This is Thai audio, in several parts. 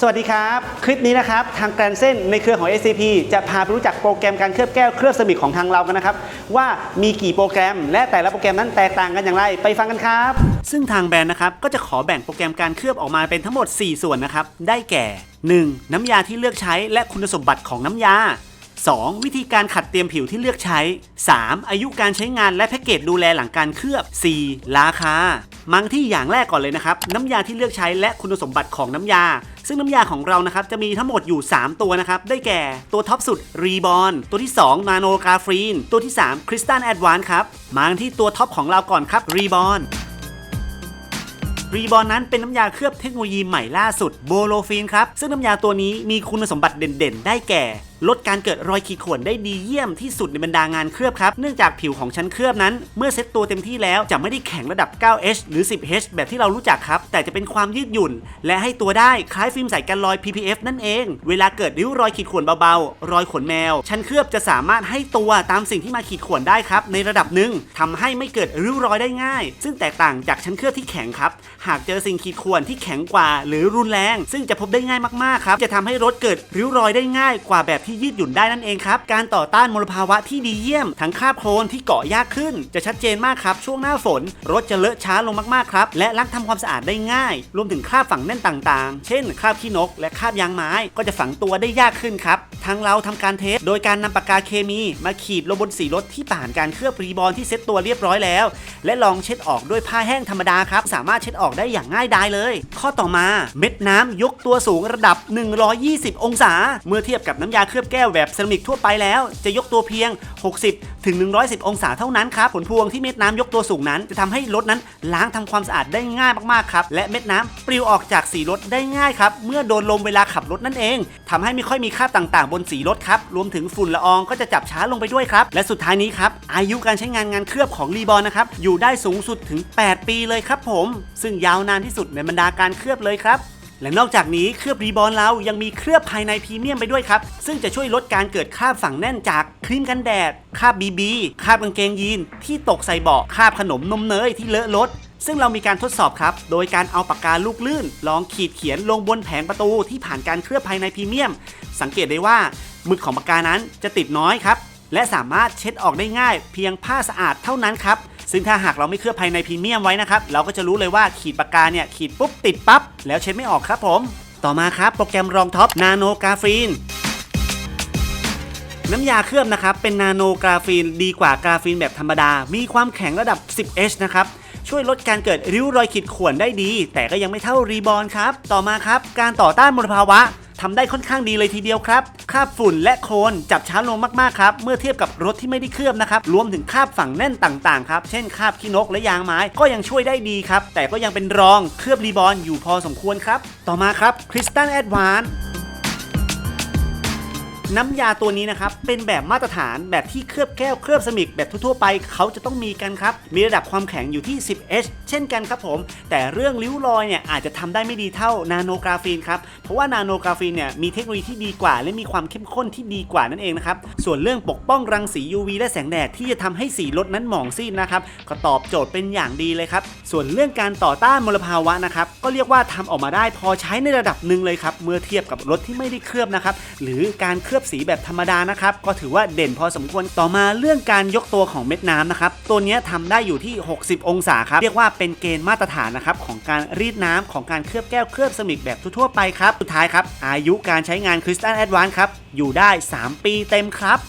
สวัสดีครับ คลิปนี้นะครับ ทางแกรนเส้นในเครือของ SCP จะพาไปรู้จักโปรแกรมการเคลือบแก้วเคลือบสมิกของทางเรากันนะครับ ว่ามีกี่โปรแกรม และแต่ละโปรแกรมนั้นแตกต่างกันอย่างไรไปฟังกันครับ ซึ่งทางแบรนด์นะครับ ก็จะขอแบ่งโปรแกรมการเคลือบออกมาเป็นทั้งหมด 4 ส่วนนะครับ ได้แก่ 1. น้ำยาที่เลือกใช้และคุณสมบัติของน้ำยา 2. วิธีการขัดเตรียมผิวที่เลือกใช้ 3. อายุการใช้งานและแพ็กเกจดูแลหลังการเคลือบ 4. ราคา มังที่อย่างแรกก่อนเลยนะครับ น้ำยาที่เลือกใช้และคุณสมบัติของน้ำยา ซึ่งน้ำยาของเรานะครับจะมีทั้งหมดอยู่ 3 ตัวนะครับ ได้แก่ตัวท็อปสุด r e b o r n ตัวที่2 Nano g r a p h e n ตัวที่3 Crystal Advance ครับมากันที่ตัวท็อปของเราก่อนครับ r e b o r n รีบอ n นั้นเป็นน้ำยาเคลือบเทคโนโลยีใหม่ล่าสุดโบโลฟีนครับ ซึ่งน้ำยาตัวนี้มีคุณสมบัติเด่นๆ ได้แก่ ลดการเกิดรอยขีดข่วนได้ดีเยี่ยมที่สุดในบรรดางานเคลือบครับ เนื่องจากผิวของชั้นเคลือบนั้น เมื่อเซ็ตตัวเต็มที่แล้วจะไม่ได้แข็งระดับ 9H หรือ 10H แบบที่เรารู้จักครับ แต่จะเป็นความยืดหยุ่น และให้ตัวได้คล้ายฟิล์มใสกันรอย PPF นั่นเอง เวลาเกิดริ้วรอยขีดข่วนเบาๆ รอยขนแมว ชั้นเคลือบจะสามารถให้ตัวตามสิ่งที่มาขีดข่วนได้ครับในระดับหนึ่งทำให้ไม่เกิดริ้วรอยได้ง่าย ซึ่งแตกต่างจากชั้นเคลือบที่แข็งครับ หากเจอสิ่งขีดข่วนที่แข็งกว่า หรือรุนแรง ซึ่งจะพบได้ง่ายมากๆครับจะทำให้รถเกิดริ้วรอยได้ง่ายกว่าแบบที่ยืดหยุ่นได้นั่นเองครับ การต่อต้านมลภาวะที่ดีเยี่ยม ทั้งคราบโคลนที่เกาะยากขึ้น จะชัดเจนมากครับ ช่วงหน้าฝน รถจะเลอะช้าลงมากๆครับ และล้างทำความสะอาดได้ง่าย รวมถึงคราบฝังแน่นต่างๆ เช่น คราบขี้นก และคราบยางไม้ก็จะฝังตัวได้ยากขึ้นครับทางเราทำการเทสโดยการนำปากกาเคมี มาขีดลงบนสีรถที่ผ่านการเคลือบรีบอลที่เซ็ตตัวเรียบร้อยแล้ว และลองเช็ดออกด้วยผ้าแห้งธรรมดาครับสามารถเช็ดออกได้อย่างง่ายดายเลย ข้อต่อมาเม็ดน้ำยกตัวสูงระดับ 120 องศา เมื่อเทียบกับน้ำยาเคลือบือบแก้วแบบเซรามิกทั่วไปแล้ว จะยกตัวเพียง 60ถึง110 องศาเท่านั้นครับผลพวงที่เม็ดน้ำยกตัวสูงนั้น จะทำให้รถนั้นล้างทำความสะอาดได้ง่ายมากๆครับและเม็ดน้ำปลิวออกจากสีรถได้ง่ายครับเมื่อโดนลมเวลาขับรถนั่นเองทำให้ไม่ค่อยมีคราบต่างๆ บนสีรถครับรวมถึงฝุ่นละอองก็จะจับช้าลงไปด้วยครับและสุดท้ายนี้ครับอายุการใช้งานงานเคลือบของรีบอลนะครับอยู่ได้สูงสุดถึง 8 ปีเลยครับผม ซึ่งยาวนานที่สุดในบรรดาการเคลือบเลยครับ และนอกจากนี้เคลือบรีบอลเรายังมีเคลือบภายในพรีเมียมไปด้วยครับ ซึ่งจะช่วยลดการเกิดคราบฝังแน่นจากครีมกันแดดคราบบีบีคราบกางเกงยีนที่ตกใส่เบาะคราบขนมนมเนยที่เลอะรถซึ่งเรามีการทดสอบครับ โดยการเอาปากกาลูกลื่น ลองขีดเขียนลงบนแผงประตูที่ผ่านการเคลือบภายในพรีเมียม สังเกตได้ว่าหมึกของปากกานั้นจะติดน้อยครับ และสามารถเช็ดออกได้ง่าย เพียงผ้าสะอาดเท่านั้นครับ ซึ่งถ้าหากเราไม่เคลือบภายในพรีเมียมไว้นะครับ เราก็จะรู้เลยว่าขีดปากกาเนี่ยขีดปุ๊บติดปั๊บแล้วเช็ดไม่ออกครับผม ต่อมาครับโปรแกรมรองท็อปนาโนกราฟีนน้ำยาเคลือบนะครับ เป็นนาโนกราฟีนดีกว่ากราฟีนแบบธรรมดา มีความแข็งระดับ 10H นะครับ ช่วยลดการเกิดริ้วรอยขีดข่วนได้ดี แต่ก็ยังไม่เท่ารีบอลครับ ต่อมาครับ การต่อต้านมลภาวะ ทำได้ค่อนข้างดีเลยทีเดียวครับคราบฝุ่นและโคลนจับช้าลงมากๆครับเมื่อเทียบกับรถที่ไม่ได้เคลือบนะครับรวมถึงคราบฝังแน่นต่างๆครับเช่นคราบขี้นกและยางไม้ก็ยังช่วยได้ดีครับแต่ก็ยังเป็นรองเคลือบรีบอลอยู่พอสมควรครับต่อมาครับคริสตัลแอดวาน น้ำยาตัวนี้นะครับ เป็นแบบมาตรฐานแบบที่เคลือบแก้วเคลือบสมิกแบบทั่วๆไปเขาจะต้องมีกันครับ มีระดับความแข็งอยู่ที่ 10H เช่นกันครับผม แต่เรื่องริ้วรอยเนี่ยอาจจะทำได้ไม่ดีเท่านาโนกราฟีนครับ เพราะว่านาโนกราฟีนเนี่ยมีเทคโนโลยีที่ดีกว่า และมีความเข้มข้นที่ดีกว่านั่นเองนะครับ ส่วนเรื่องปกป้องรังสี UV และแสงแดดที่จะทำให้สีรถนั้นหมองซีดนะครับ ก็ตอบโจทย์เป็นอย่างดีเลยครับ ส่วนเรื่องการต่อต้านมลภาวะนะครับ ก็เรียกว่าทำออกมาได้พอใช้ในระดับหนึ่งเลยครับ เมื่อเทียบกับรถที่ไม่ได้เคลือบนะครับ หรือการเคลือบสีแบบธรรมดานะครับ ก็ถือว่าเด่นพอสมควรต่อมาเรื่องการยกตัวของเม็ดน้ำนะครับ ตัวนี้ยทำได้อยู่ที่ 60 องศาครับ เรียกว่าเป็นเกณฑ์มาตรฐานนะครับของการรีดน้ำของการเคลือบแก้วเคลือบสมิกแบบทั่วไปครับ สุดท้ายครับ อายุการใช้งาน Crystal Advance ครับ อยู่ได้ 3 ปีเต็มครับ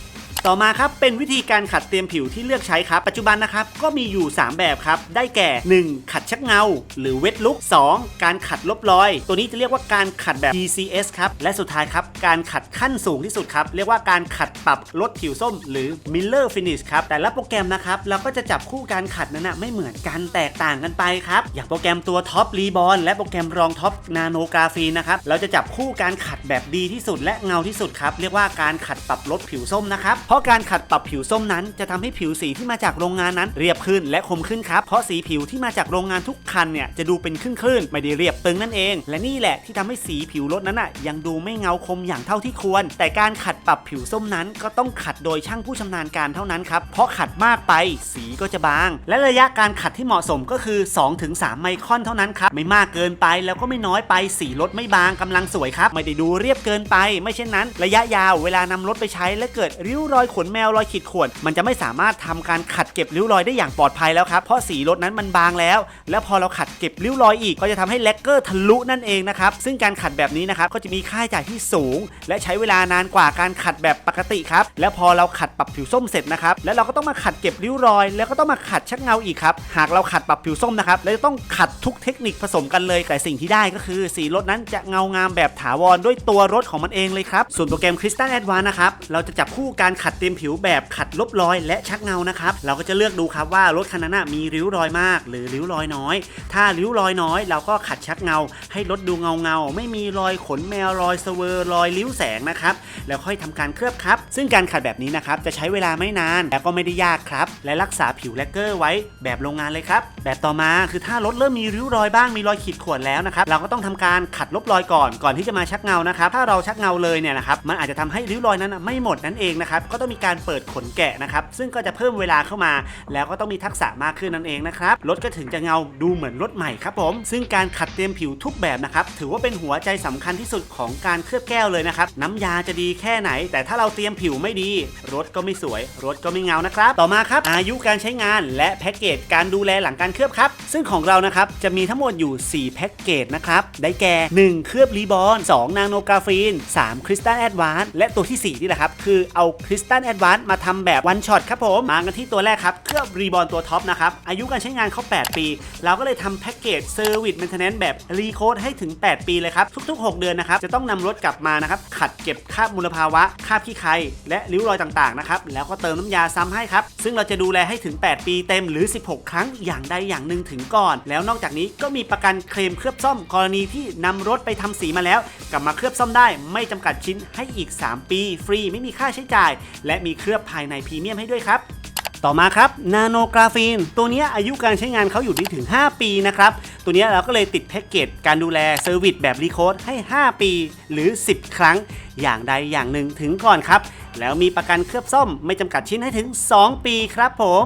ต่อมาครับเป็นวิธีการขัดเตรียมผิวที่เลือกใช้ครับ ปัจจุบันนะครับก็มีอยู่ 3 แบบครับ ได้แก่ 1. ขัดชักเงา หรือเวทลุก 2. การขัดลบรอย ตัวนี้จะเรียกว่าการขัดแบบ GCS ครับ และสุดท้ายครับ การขัดขั้นสูงที่สุดครับ เรียกว่าการขัดปรับลดผิวส้ม หรือ Miller Finish ครับ แต่ละโปรแกรมนะครับ เราก็จะจับคู่การขัดนั้นนะไม่เหมือนกันแตกต่างกันไปครับ อย่างโปรแกรมตัวท็อปรีบอลและโปรแกรมรองท็อปนาโนกราฟีนะครับ เราจะจับคู่การขัดแบบดีที่สุดและเงาที่สุดครับ เรียกว่าการขัดปรับลดผิวส้มนะครับ เพราะการขัดปรับผิวส้มนั้น จะทำให้ผิวสีที่มาจากโรงงานนั้น เรียบขึ้นและคมขึ้นครับ เพราะสีผิวที่มาจากโรงงานทุกคันเนี่ยจะดูเป็นคลื่นๆไม่ได้เรียบตึงนั่นเอง และนี่แหละที่ทำให้สีผิวรถนั้นอะยังดูไม่เงาคมอย่างเท่าที่ควร แต่การขัดปรับผิวส้มนั้น ก็ต้องขัดโดยช่างผู้ชำนาญการเท่านั้นครับ เพราะขัดมากไปสีก็จะบาง และระยะการขัดที่เหมาะสมก็คือ 2-3 ไมครอนเท่านั้นครับไม่มากเกินไปแล้วก็ไม่น้อยไปสีรถไม่บางกำลังสวยครับไม่ได้ดูเรียบเกินไป ไม่เช่นนั้น ระยะยาวเวลานำรถไปใช้และเกิดริ้วรอยขนแมวรอยขีดข่วนมันจะไม่สามารถทำการขัดเก็บริ้วรอยได้อย่างปลอดภัยแล้วครับเพราะสีรถนั้นมันบางแล้ว แล้วพอเราขัดเก็บริ้วรอยอีกก็จะทำให้แลกเกอร์ทะลุนั่นเองนะครับซึ่งการขัดแบบนี้นะครับก็จะมีค่าใช้จ่ายที่สูงและใช้เวลานานกว่าการขัดแบบปกติครับ แล้วพอเราขัดปรับผิวส้มเสร็จนะครับ แล้วเราก็ต้องมาขัดเก็บริ้วรอย แล้วก็ต้องมาขัดชักเงาอีกครับ หากเราขัดปรับผิวส้มนะครับแล้วจะต้องขัดทุกเทคนิคผสมกันเลย แต่สิ่งที่ได้ก็คือ สีรถนั้นจะเงางามแบบถาวรด้วยตัวรถของมันเองเลยครับ ส่วนโปรแกรม Crystal Advance นะครับ เราจะจับคู่การขัดเต็มผิวแบบขัดลบรอย และชักเงานะครับ เราก็จะเลือกดูครับว่ารถคันนั้นนะมีริ้วรอยมาก หรือริ้วรอยน้อย ถ้าริ้วรอยน้อย เราก็ขัดชักเงา ให้รถดูเงาเงาไม่มีรอยขนแมวรอยเสเวอร์รอยริ้วแสงนะครับ แล้วค่อยทำการเคลือบครับ ซึ่งการขัดแบบนี้นะครับ จะใช้เวลาไม่นาน แล้วก็ไม่ได้ยากครับ และรักษาผิวแลกเกอร์ไว้แบบโรงงานเลยครับ แบบต่อมาคือถ้ารถเริ่มมีริ้วรอยบ้าง มีรอยขีดข่วนแล้วนะครับ เราก็ต้องทำการขัดลบรอยก่อน ก่อนที่จะมาชักเงานะครับ ถ้าเราชักเงาเลยเนี่ยนะครับ มันอาจจะทำให้ริ้วรอยนั้นไม่หมดนั่นเองนะครับ ก็ต้องมีการเปิดขนแกะนะครับ ซึ่งก็จะเพิ่มเวลาเข้ามา แล้วก็ต้องมีทักษะมากขึ้นนั่นเองนะครับ รถก็ถึงจะเงาดูเหมือนรถใหม่ครับผม ซึ่งการขัดเตรียมผิวทุกแบบนะครับ ถือว่าเป็นหัวใจสำคัญที่สุดของการเคลือบแก้วเลยนะครับ น้ำยาจะดีแค่ไหน แต่ถ้าเราเตรียมผิวไม่ดี รถก็ไม่สวย รถก็ไม่เงานะครับ ต่อมาครับ อายุการใช้งานและแพ็กเกจการดูแลหลังการเคลือบครับ ซึ่งของเรานะครับจะมีทั้งหมดอยู่ 4 แพ็กเกจนะครับ ได้แก่ 1 เคลือบรีบอน2 นาโนกราฟีน 3 คริสตัลแอดวานและตัวที่ 4 นี่แหละครับ คือเอาคริสตัลแอดวานมาทำแบบวันช็อตครับผมมากันที่ตัวแรกครับ เคลือบรีบอนตัวท็อปนะครับ อายุการใช้งานเขา8 ปี เราก็เลยทำแพ็กเกจเซอร์วิสเมนเทนแนนซ์แบบรีโคดให้ถึง 8 ปีเลยครับ ทุก ๆ 6 เดือนนะครับ จะต้องนำรถกลับมานะครับขัดเก็บคราบมลภาวะคราบขี้ใครและริ้วรอยต่างๆนะครับแล้วก็เติมน้ำยาซ้ำให้ครับซึ่งเราจะดูแลให้ถึง 8 ปีเต็มหรือ 16 ครั้งอย่างใดอย่างหนึ่งถึงก่อน แล้วนอกจากนี้ก็มีประกันเคลมเคลือบซ่อมกรณีที่นำรถไปทำสีมาแล้ว กลับมาเคลือบซ่อมได้ ไม่จำกัดชิ้นให้อีก 3 ปี ฟรีไม่มีค่าใช้จ่าย และมีเคลือบภายในพรีเมียมให้ด้วยครับ ต่อมาครับนาโนกราฟีนตัวนี้อายุการใช้งานเขาอยู่ที่ถึง 5 ปีนะครับ ตัวนี้เราก็เลยติดแพ็กเกจการดูแลเซอร์วิสแบบรีโคดให้ 5 ปีหรือ 10 ครั้ง อย่างใดอย่างหนึ่งถึงก่อนครับ แล้วมีประกันเคลือบซ่อมไม่จำกัดชิ้นให้ถึง 2 ปีครับผม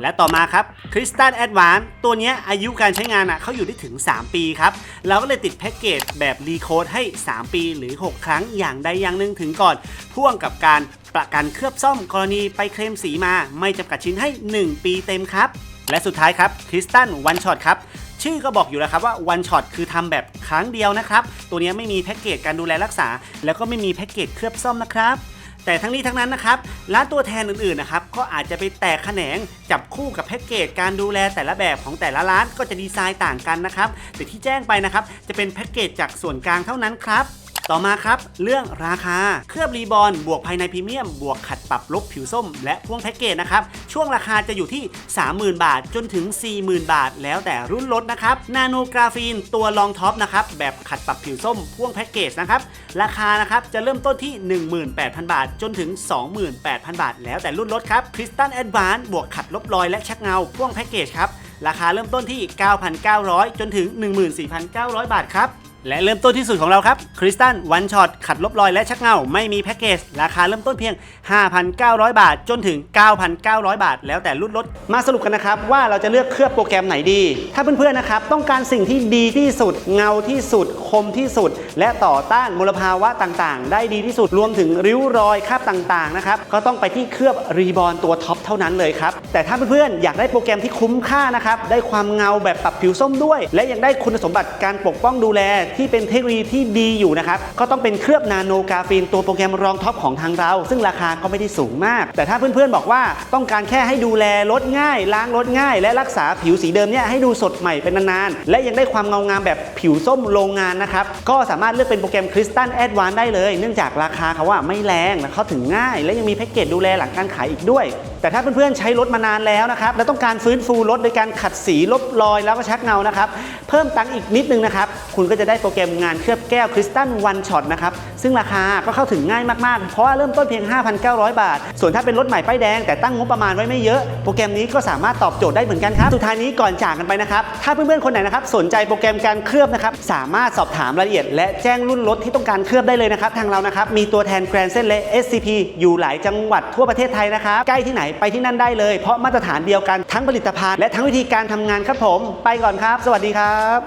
และต่อมาครับ Crystal Advance ตัวนี้อายุการใช้งานอะเขาอยู่ได้ถึง 3 ปีครับ เราก็เลยติดแพ็กเกจแบบรีโคดให้ 3 ปีหรือ 6 ครั้งอย่างใดอย่างหนึ่งถึงก่อน พ่วงกับการประกันเคลือบซ่อมกรณีไปเคลมสีมา ไม่จำกัดชิ้นให้ 1 ปีเต็มครับ และสุดท้ายครับ Crystal One Shot ครับชื่อก็บอกอยู่แล้วครับว่า one shot คือทำแบบครั้งเดียวนะครับ ตัวนี้ไม่มีแพ็กเกจการดูแลรักษา แล้วก็ไม่มีแพ็กเกจเคลือบซ่อมนะครับ แต่ทั้งนี้ทั้งนั้นนะครับร้านตัวแทนอื่นๆนะครับก็อาจจะไปแตกแขนงจับคู่กับแพ็กเกจการดูแลแต่ละแบบของแต่ละร้านก็จะดีไซน์ต่างกันนะครับแต่ที่แจ้งไปนะครับจะเป็นแพ็กเกจจากส่วนกลางเท่านั้นครับ ต่อมาครับ เรื่องราคา เคลือบรีบอนบวกภายในพรีเมียม บวกขัดปรับลบผิวส้ม และพ่วงแพ็กเกจนะครับ ช่วงราคาจะอยู่ที่ 30,000 บาทจนถึง 40,000 บาท แล้วแต่รุ่นรถนะครับ นาโนกราฟีนตัวรองท็อปนะครับ แบบขัดปรับผิวส้ม พ่วงแพ็กเกจนะครับ ราคานะครับจะเริ่มต้นที่ 18,000 บาท จนถึง 28,000 บาท แล้วแต่รุ่นรถครับคริสตัลแอดวานบวกขัดลบรอยและชักเงา พ่วงแพ็กเกจครับราคาเริ่มต้นที่ 9,900 จนถึง 14,900 บาทครับ และเริ่มต้นที่สุดของเราครับคริสตัลวันช็อตขัดลบรอยและชักเงา ไม่มีแพ็กเกจ ราคาเริ่มต้นเพียง 5,900 บาท จนถึง 9,900 บาท แล้วแต่รุ่นรถ มาสรุปกันนะครับ ว่าเราจะเลือกเคลือบโปรแกรมไหนดี ถ้าเพื่อนๆนะครับ ต้องการสิ่งที่ดีที่สุด เงาที่สุด คมที่สุด และต่อต้านมลภาวะต่างๆ ได้ดีที่สุดรวมถึงริ้วรอยคราบต่างๆนะครับก็ต้องไปที่เคลือบรีบอนตัวท็อปเท่านั้นเลยครับแต่ถ้าเพื่อนๆอยากได้โปรแกรมที่คุ้มค่านะครับได้ความเงาแบบปรับผิวส้มด้วย และยังได้คุณสมบัติการปกป้องดูแลที่เป็นเทคโนโลยีที่ดีอยู่นะครับ ก็ต้องเป็นเคลือบนาโนกราฟีนตัวโปรแกรมรองท็อปของทางเรา ซึ่งราคาก็ไม่ได้สูงมาก แต่ถ้าเพื่อนๆบอกว่าต้องการแค่ให้ดูแลรถง่าย ล้างรถง่าย และรักษาผิวสีเดิมเนี่ยให้ดูสดใหม่เป็นนานๆ และยังได้ความเงางามแบบผิวส้มโรงงานนะครับ ก็สามารถเลือกเป็นโปรแกรมคริสตัลแอดวานได้เลย เนื่องจากราคาเขาว่าไม่แรงและเข้าถึงง่าย และยังมีแพ็กเกจดูแลหลังการขายอีกด้วย แต่ถ้าเพื่อนๆใช้รถมานานแล้วนะครับแล้วต้องการฟื้นฟูรถโดยการขัดสีลบรอยแล้วก็ชักเงานะครับเพิ่มตังค์อีกนิดนึงนะครับคุณก็จะได้โปรแกรมงานเคลือบแก้วคริสตัลวันช็อตนะครับซึ่งราคาก็เข้าถึงง่ายมากๆ เพราะว่าเริ่มต้นเพียง 5,900 บาท ส่วนถ้าเป็นรถใหม่ป้ายแดงแต่ตั้งงบประมาณไว้ไม่เยอะ โปรแกรมนี้ก็สามารถตอบโจทย์ได้เหมือนกันครับสุดท้ายนี้ก่อนจากกันไปนะครับถ้าเพื่อนๆคนไหนนะครับสนใจโปรแกรมการเคลือบนะครับสามารถสอบถามรายละเอียด และแจ้งรุ่นรถที่ต้องการเคลือบได้เลยนะครับทางเรานะครับมีตัวแทนแกรนเซนและ SCP อยู่หลายจังหวัดทั่วประเทศไทยนะครับใกล้ที่ไหนไปที่นั่นได้เลย เพราะมาตรฐานเดียวกันทั้งผลิตภัณฑ์และทั้งวิธีการทำงานครับผม ไปก่อนครับ สวัสดีครับ